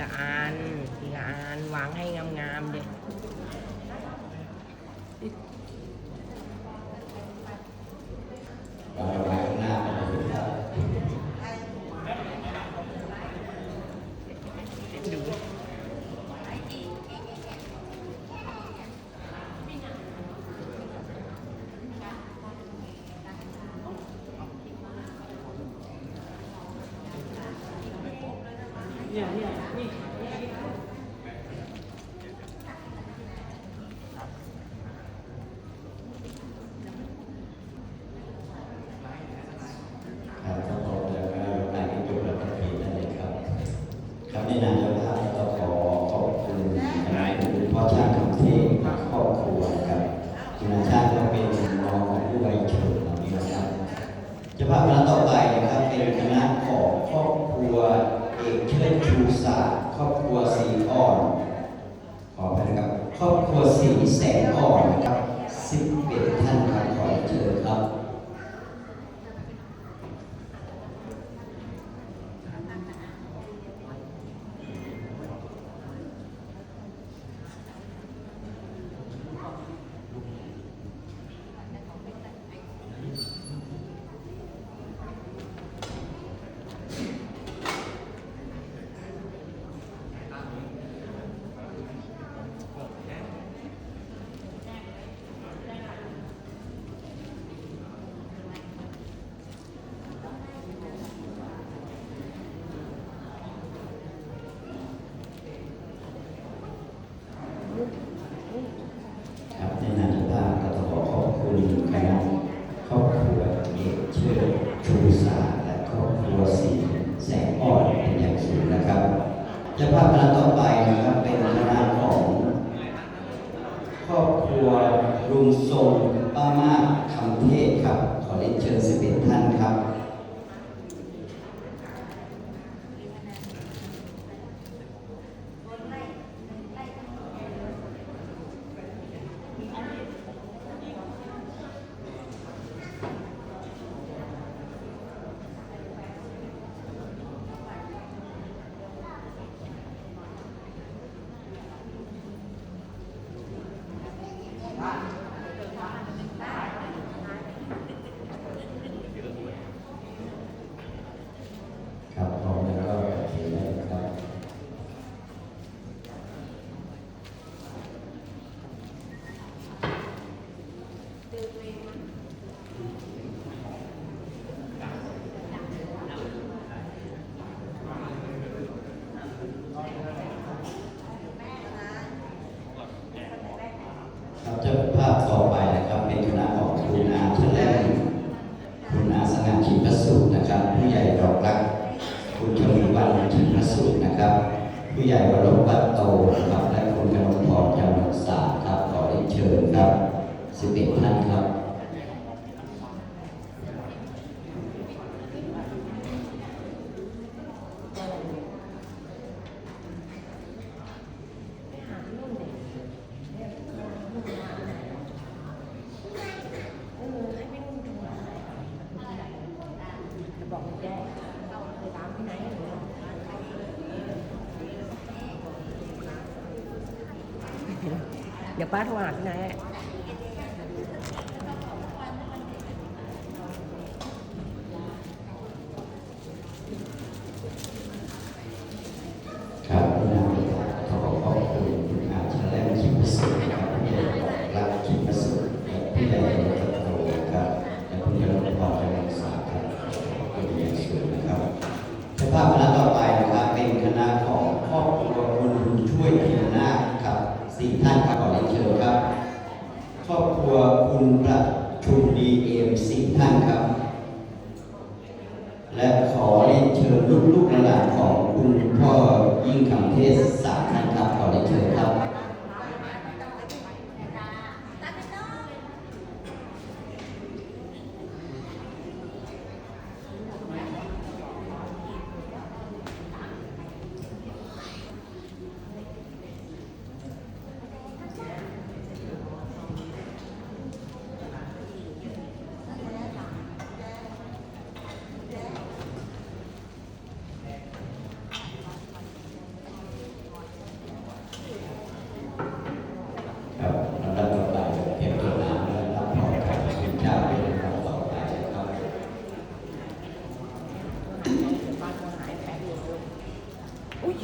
ละอัน ทีละอันวางให้งามๆเด็ก วางไว้ข้างหน้าเลยครับ ดู ครับก็ขอจะก็นายที่จุดรับผิดนั่นเองครับ ครับในนามเจ้าภาพก็ขอขอบคุณนายคุณพ่อช่างคำเทพและครอบครัวนะครับคุณอาช่างก็เป็นน้องของผู้ใบเฉิดเหล่านี้นะครับเจ้าภาพคณะต่อไปนะครับเป็นคณะของครอบครัว อกเชิดชูศาสตร์ครอบครัวสีอ่อน ขอไปนะครับ ครอบครัวสีแสงอ่อนนะครับสิบเอ็ดท่านครับขอเชิญครับในนามเจ้าภาพก็ต้องขอขอบคุณคณะครอบครัวเอกเชิดชูศาสตร์และครอบครัวสีแสงอ่อนเป็นอย่างสูงนะครับเจ้า ภาพการต่อไปนะครับเป็นคณะของครอบครัวรุงทรงป้ามาศคำเทศครับ ขอเรียนเชิญสิบเอ็ดท่านครับ ครับพร้อมแล้วก็เขียนได้เลยครับ ครับเจ้าภาพต่อไปนะครับ เป็นคณะของคุณอาชแลมคุณอาสง่าชินพสุนะครับ ผู้ใหญ่ดอกรัก คุณชวีวันชินพสุนะครับ ผู้ใหญ่วรวัตโตครับและคุณกนกพรจำรักษาครับขอเรียนเชิญครับสิบเอ็ดท่านครับบอกแกไปตามที่ไหน เดี๋ยวป้าโทรหาที่ไหนายบคุณอาขอขอบคุณคุณอาชแลมชินพสุนะครับผู้ใหญ่ดอกรักชินพสุและผู้ใหญ่วรวัตโตนะครับและคุณกนกพรจำรักษาครับขอบคุณอย่างสูงนะครับ เจ้าภาพคณะต่อไปนะครับเป็นคณะของครอบครัวคุณบุญช่วยพิมนาคครับสี่ท่านครับขอเรียนเชิญครับ ครอบครัวคุณประชุมดีเอ็มสี่ท่านครับ และขอเรียนเชิญลูกๆหลานของคุณพ่อยิ่งคำเทศสามท่านครับขอเรียนเชิญครับ บานหายแป๊บนึงลูกอุ้ย